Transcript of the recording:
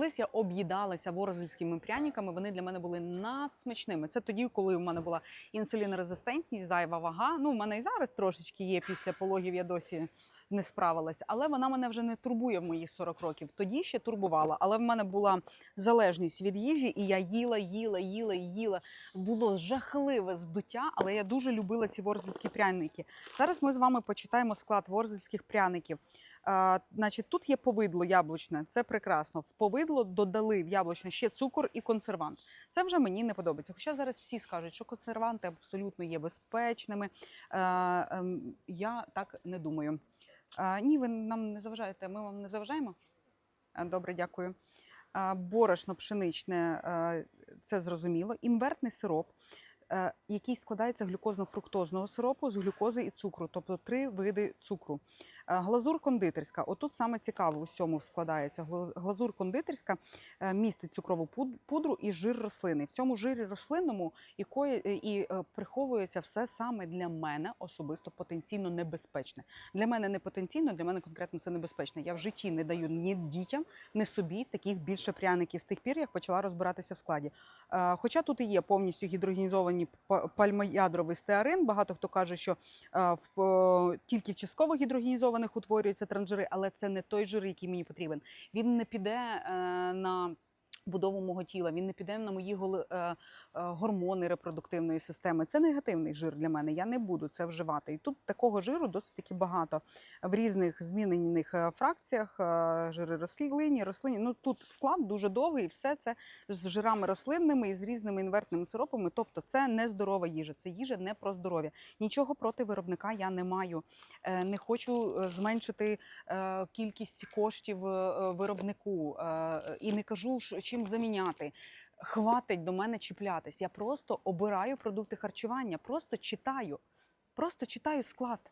Колись я об'їдалася ворозельськими пряниками. Вони для мене були надсмачними. Це тоді, коли в мене була інсулінорезистентність, зайва вага. Ну, в мене і зараз трошечки є після пологів, я досі не справилася. Але вона мене вже не турбує в мої 40 років. Тоді ще турбувала. Але в мене була залежність від їжі, і я їла, їла, їла, їла. Було жахливе здуття, але я дуже любила ці ворзельські пряники. Зараз ми з вами почитаємо склад ворзельських пряників. А, значить, тут є повидло яблучне, це прекрасно. В повидло додали в яблучне ще цукор і консервант. Це вже мені не подобається. Хоча зараз всі скажуть, що консерванти абсолютно є безпечними. Е, ем, я так не думаю. Ні, ви нам не заважаєте. Ми вам не заважаємо? Е, Добре, дякую. Е, Борошно пшеничне, е, це зрозуміло. Інвертний сироп, який складається глюкозно-фруктозного сиропу, з глюкози і цукру, тобто три види цукру. Е, Глазур кондитерська. Отут саме цікаво у всьому складається. Глазур кондитерська е, містить цукрову пудру і жир рослини. В цьому жирі рослинному і, е, і приховується все саме для мене особисто потенційно небезпечне. Для мене не потенційно, для мене конкретно це небезпечно. Я в житті не даю ні дітям, ні собі таких більше пряників з тих пір, як почала розбиратися в складі. Хоча тут і є повністю гідрогенізовані па- пальмоядровий стеарин. Багато хто каже, що тільки в частково гідрогенізованих утворюються транжири, але це не той жир, який мені потрібен. Він не піде е, на будову мого тіла, він не піде на мої е, е, гормони репродуктивної системи. Це негативний жир для мене. Я не буду це вживати. І тут такого жиру досить таки багато в різних змінених е, фракціях. Жири рослинні, рослинні. Ну тут склад дуже довгий, і все це з жирами рослинними і з різними інвертними сиропами. Тобто, це не здорова їжа, це їжа не про здоров'я. Нічого проти виробника я не маю. Не хочу зменшити кількість коштів виробнику і не кажу, що- чим заміняти. Хватить до мене чіплятись. Я просто обираю продукти харчування, просто читаю. Просто читаю склад.